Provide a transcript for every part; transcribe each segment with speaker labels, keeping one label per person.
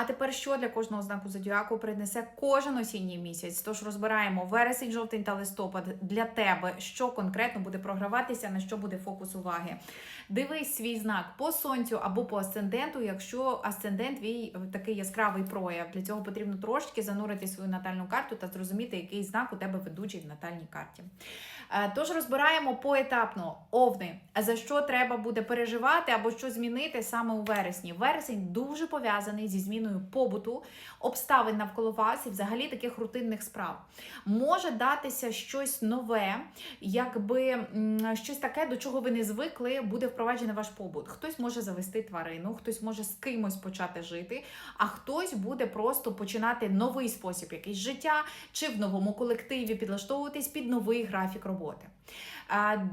Speaker 1: А тепер що для кожного знаку зодіаку принесе кожен осінній місяць? Тож розбираємо вересень, жовтень та листопад для тебе, що конкретно буде програватися, на що буде фокус уваги. Дивись свій знак по сонцю або по асценденту, якщо асцендент твій такий яскравий прояв. Для цього потрібно трошки занурити свою натальну карту та зрозуміти, який знак у тебе ведучий в натальній карті. Е, Тож розбираємо поетапно овни, за що треба буде переживати або що змінити саме у вересні. Вересень дуже пов'язаний зі зміною побуту, обставин навколо вас і взагалі таких рутинних справ. Може датися щось нове, якби щось таке, до чого ви не звикли, буде впроваджений ваш побут. Хтось може завести тварину, хтось може з кимось почати жити, а хтось буде просто починати новий спосіб якийсь життя, чи в новому колективі підлаштовуватись під новий графік роботи.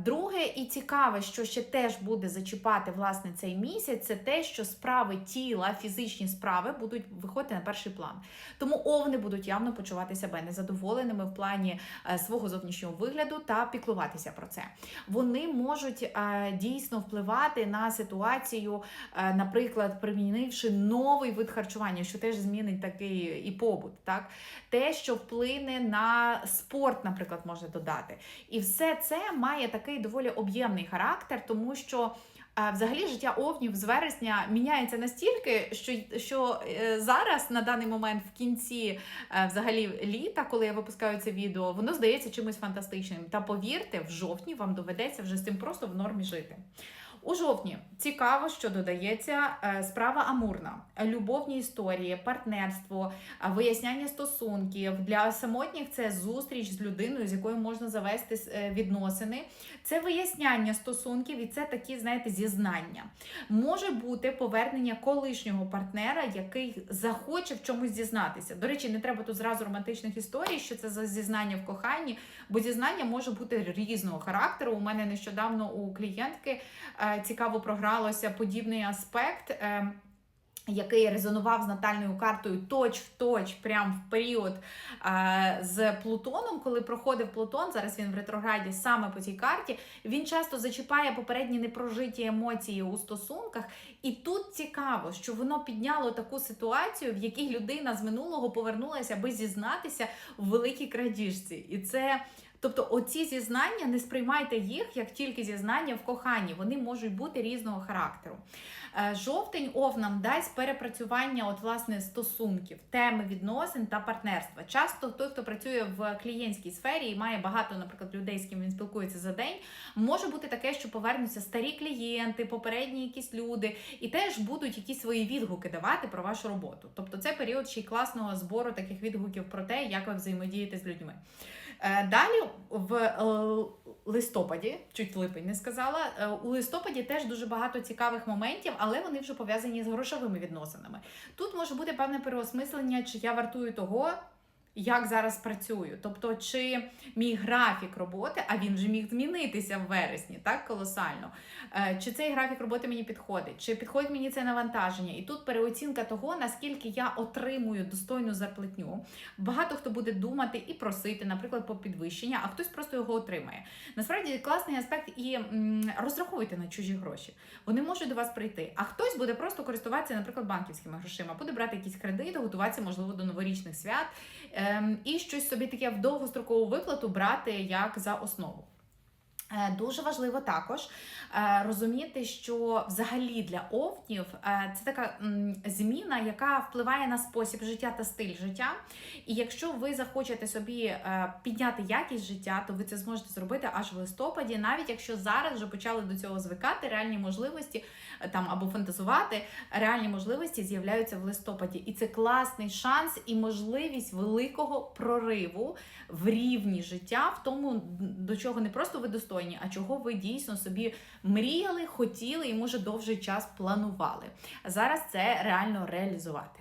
Speaker 1: Друге і цікаве, що ще теж буде зачіпати власне цей місяць, це те, що справи тіла, фізичні справи будуть виходити на перший план. Тому овни будуть явно почувати себе незадоволеними в плані е, свого зовнішнього вигляду та піклуватися про це. Вони можуть е, дійсно впливати на ситуацію, е, наприклад, примінивши новий вид харчування, що теж змінить такий і побут, так те, що вплине на спорт, наприклад, може додати. І все це має такий доволі об'ємний характер, тому що. е, Взагалі життя овнів з вересня міняється настільки, що, що е, зараз на даний момент в кінці е, взагалі літа, коли я випускаю це відео, воно здається чимось фантастичним. Та повірте, в жовтні вам доведеться вже з цим просто в нормі жити. У жовтні цікаво, що додається е, справа амурна, любовні історії, партнерство, е, виясняння стосунків для самотніх це зустріч з людиною, з якою можна завести е, відносини. Це виясняння стосунків і це такі, знаєте, зізнання. Може бути повернення колишнього партнера, який захоче в чомусь зізнатися. До речі, не треба тут зразу романтичних історій, що це за зізнання в коханні, бо зізнання може бути різного характеру. У мене нещодавно у клієнтки цікаво програлося подібний аспект. е, який резонував з натальною картою точ в точ, прям в період е, з Плутоном, коли проходив Плутон, зараз він в ретрограді саме по цій карті. Він часто зачіпає попередні непрожиті емоції у стосунках. І тут цікаво, що воно підняло таку ситуацію, в якій людина з минулого повернулася, аби зізнатися в великій крадіжці. І це. Тобто, оці зізнання не сприймайте їх як тільки зізнання в коханні, вони можуть бути різного характеру. Е, Жовтень овнам дасть перепрацювання от, власне, стосунків, теми відносин та партнерства. Часто той, хто працює в клієнтській сфері і має багато, наприклад, людей, з ким він спілкується за день, може бути таке, що повернуться старі клієнти, попередні якісь люди, і теж будуть якісь свої відгуки давати про вашу роботу. Тобто, це період ще й класного збору таких відгуків про те, як ви взаємодієте з людьми. Е, Далі в е, листопаді, чуть липень не сказала. е, У листопаді теж дуже багато цікавих моментів, але вони вже пов'язані з грошовими відносинами. Тут може бути певне переосмислення, чи я вартую того. Як зараз працюю, тобто, чи мій графік роботи, а він вже міг змінитися в вересні, так колосально. Е, Чи цей графік роботи мені підходить, чи підходить мені це навантаження? І тут переоцінка того, наскільки я отримую достойну зарплатню. Багато хто буде думати і просити, наприклад, по підвищення, а хтось просто його отримає. Насправді класний аспект і розраховуйте на чужі гроші. Вони можуть до вас прийти. А хтось буде просто користуватися, наприклад, банківськими грошима, буде брати якісь кредити, готуватися, можливо, до новорічних свят ем, і щось собі таке в довгострокову виплату брати як за основу. Е, Дуже важливо також е, розуміти, що взагалі для овнів е, це така зміна, яка впливає на спосіб життя та стиль життя. І якщо ви захочете собі підняти якість життя, то ви це зможете зробити аж в листопаді, навіть якщо зараз вже почали до цього звикати, реальні можливості там або фантазувати, реальні можливості з'являються в листопаді. І це класний шанс і можливість великого прориву в рівні життя, в тому, до чого не просто ви достойні, а чого ви дійсно собі мріяли, хотіли і може довший час планували. Зараз це реально реалізувати.